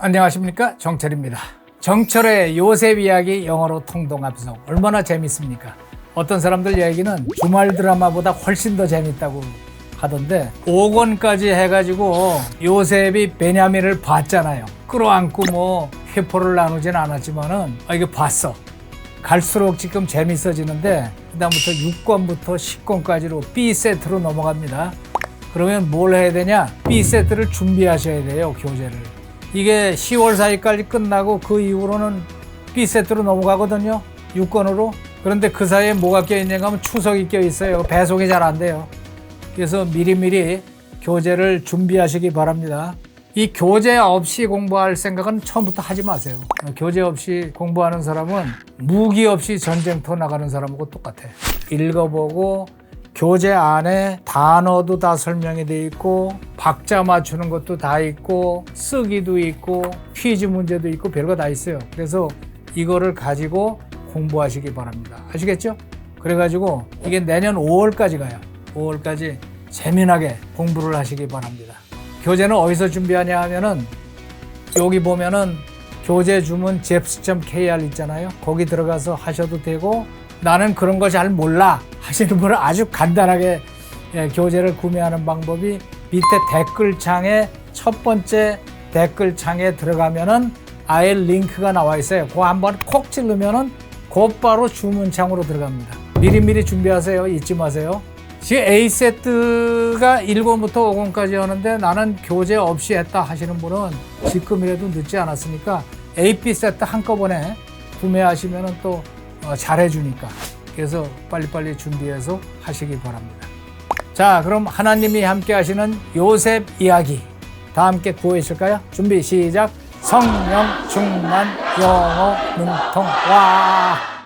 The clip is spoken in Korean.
안녕하십니까 정철입니다. 정철의 요셉 이야기 영어로 통동합성 얼마나 재밌습니까? 어떤 사람들 얘기는 주말 드라마보다 훨씬 더 재밌다고 하던데 5권까지 해가지고 요셉이 베냐민을 봤잖아요. 끌어안고 뭐 회포를 나누진 않았지만은 아 이거 봤어. 갈수록 지금 재밌어지는데 그다음부터 6권부터 10권까지로 B 세트로 넘어갑니다. 그러면 뭘 해야 되냐? B 세트를 준비하셔야 돼요, 교재를. 이게 10월 4일까지 끝나고 그 이후로는 B 세트로 넘어가거든요. 6권으로. 그런데 그 사이에 뭐가 껴있는가 하면 추석이 껴있어요. 배송이 잘 안 돼요. 그래서 미리미리 교재를 준비하시기 바랍니다. 이 교재 없이 공부할 생각은 처음부터 하지 마세요. 교재 없이 공부하는 사람은 무기 없이 전쟁터 나가는 사람하고 똑같아요. 읽어보고 교재 안에 단어도 다 설명이 돼 있고 박자 맞추는 것도 다 있고 쓰기도 있고 퀴즈 문제도 있고 별거 다 있어요. 그래서 이거를 가지고 공부하시기 바랍니다. 아시겠죠? 그래가지고 이게 내년 5월까지 가요. 5월까지 재미나게 공부를 하시기 바랍니다. 교재는 어디서 준비하냐 하면은 여기 보면은 교재 주문 제프스.kr 있잖아요. 거기 들어가서 하셔도 되고 나는 그런 거 잘 몰라 하시는 분은 아주 간단하게 예, 교재를 구매하는 방법이 밑에 댓글창에 첫 번째 댓글창에 들어가면은 아예 링크가 나와 있어요. 그거 한번 콕 찌르면은 곧바로 주문창으로 들어갑니다. 미리미리 준비하세요. 잊지 마세요. 지금 A 세트가 1권부터 5권까지 하는데 나는 교재 없이 했다 하시는 분은 지금이라도 늦지 않았으니까 AP 세트 한꺼번에 구매하시면 또 어, 잘해주니까 그래서 빨리빨리 준비해서 하시기 바랍니다. 자, 그럼 하나님이 함께 하시는 요셉 이야기 다 함께 구해실까요? 준비 시작. 성령 충만 영어 능통 와.